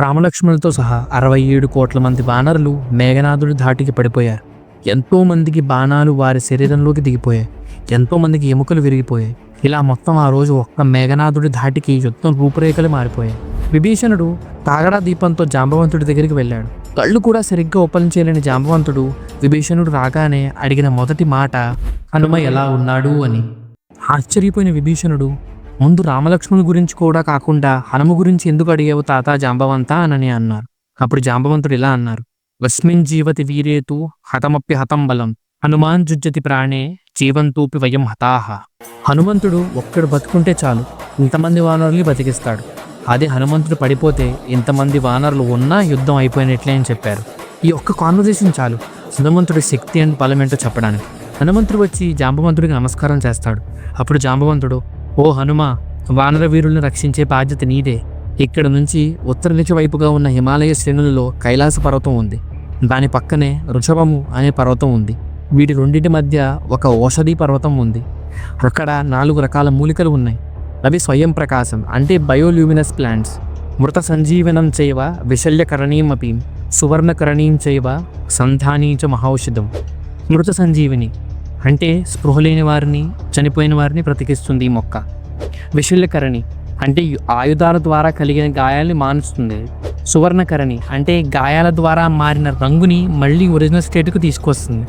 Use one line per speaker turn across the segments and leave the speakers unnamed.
రామలక్ష్మణులతో సహా అరవై ఏడు కోట్ల మంది వానరులు మేఘనాథుడి ధాటికి పడిపోయారు. ఎంతో మందికి బాణాలు వారి శరీరంలోకి దిగిపోయాయి. ఎంతో మందికి ఎముకలు విరిగిపోయాయి. ఇలా మొత్తం ఆ రోజు ఒక్క మేఘనాథుడి ధాటికి యుద్ధం రూపురేఖలు మారిపోయాయి. విభీషణుడు తాగడా దీపంతో జాంబవంతుడి దగ్గరికి వెళ్ళాడు. కళ్ళు కూడా సరిగ్గా ఉపలించలేని జాంబవంతుడు విభీషణుడు రాగానే అడిగిన మొదటి మాట హనుమ ఎలా ఉన్నాడు? అని. ఆశ్చర్యపోయిన విభీషణుడు ముందు రామలక్ష్మణుల గురించి కూడా కాకుండా హనుమ గురించి ఎందుకు అడిగావు తాత జాంబవంత అనని అన్నారు. అప్పుడు జాంబవంతుడు ఇలా అన్నారు. వస్మిన్ జీవతి వీరేతు హతమప్య హతం బలం. హనుమాన్ జుజ్జతి ప్రాణే జీవంతూపి వయం హతాహ. హనుమంతుడు ఒక్కడు బతుకుంటే చాలు. ఇంతమంది వానరుల్ని బతికిస్తాడు. అదే హనుమంతుడు పడిపోతే ఇంతమంది వానరులు ఉన్నా యుద్ధం అయిపోయినట్లే అని చెప్పారు. ఈ ఒక్క కాన్వర్జేషన్ చాలు. హనుమంతుడి శక్తి అండ్ బలం ఏంటో చెప్పడానికి. హనుమంతుడు వచ్చి జాంబవంతుడికి నమస్కారం చేస్తాడు. అప్పుడు జాంబవంతుడు ఓ హనుమ వానరవీరుల్ని రక్షించే బాధ్యత నీదే. ఇక్కడ నుంచి ఉత్తర దిశ వైపుగా ఉన్న హిమాలయ శ్రేణులలో కైలాస పర్వతం ఉంది. దాని పక్కనే ఋషభము అనే పర్వతం ఉంది. వీటి రెండింటి మధ్య ఒక ఔషధీ పర్వతం ఉంది. అక్కడ నాలుగు రకాల మూలికలు ఉన్నాయి. అవి స్వయం ప్రకాశం అంటే బయోల్యూమినస్ ప్లాంట్స్. మృత సంజీవనం చేయవ విశల్యకరణీయం అపి సువర్ణకరణీయం చేయవ సంధానీచ మహౌషధం మృత సంజీవిని అంటే స్పృహ లేని వారిని చనిపోయిన వారిని బ్రతికిస్తుంది ఈ మొక్క. విశల్యకరణి అంటే ఆయుధాల ద్వారా కలిగిన గాయాల్ని మానుస్తుంది. సువర్ణకరణి అంటే గాయాల ద్వారా మారిన రంగుని మళ్ళీ ఒరిజినల్ స్టేట్కు తీసుకొస్తుంది.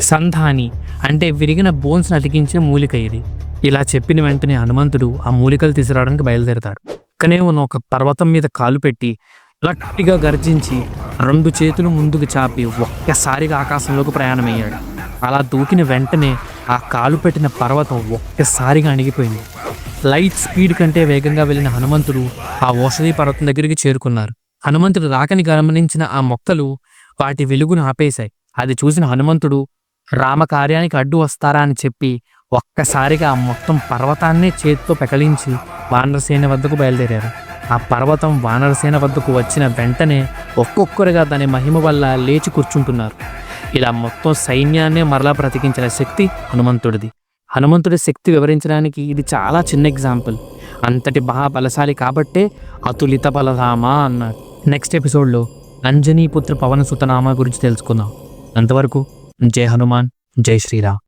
సంధాని అంటే విరిగిన బోన్స్ని అతికించే మూలిక ఇది. ఇలా చెప్పిన వెంటనే హనుమంతుడు ఆ మూలికలు తీసుకురావడానికి బయలుదేరతాడు. పక్కనే ఉన్న ఒక పర్వతం మీద కాలు పెట్టి గట్టిగా గర్జించి రెండు చేతులు ముందుకు చాపి ఒక్కసారిగా ఆకాశంలోకి ప్రయాణమయ్యాడు. అలా దూకిన వెంటనే ఆ కాలు పెట్టిన పర్వతం ఒక్కసారిగా అణిగిపోయింది. లైట్ స్పీడ్ కంటే వేగంగా వెళ్ళిన హనుమంతుడు ఆ ఓషధి పర్వతం దగ్గరికి చేరుకున్నారు. హనుమంతుడు రాకని గమనించిన ఆ మొక్కలు వాటి వెలుగును ఆపేశాయి. అది చూసిన హనుమంతుడు రామకార్యానికి అడ్డు వస్తారా? అని చెప్పి ఒక్కసారిగా ఆ మొత్తం పర్వతాన్నే చేతితో పెకలించి వానరసేన వద్దకు బయలుదేరారు. ఆ పర్వతం వానరసేన వద్దకు వచ్చిన వెంటనే ఒక్కొక్కరుగా దాని మహిమ వల్ల లేచి కూర్చుంటున్నారు. ఇలా మొత్తం సైన్యాన్నే మరలా బ్రతికించిన శక్తి హనుమంతుడిది. హనుమంతుడి శక్తి వివరించడానికి ఇది చాలా చిన్న ఎగ్జాంపుల్. అంతటి మహాబలశాలి కాబట్టే అతులిత బలధామా అన్నారు నెక్స్ట్ ఎపిసోడ్లో అంజనీ పుత్ర పవన సుతనామా గురించి తెలుసుకుందాం. అంతవరకు జై హనుమాన్ జై శ్రీరామ్.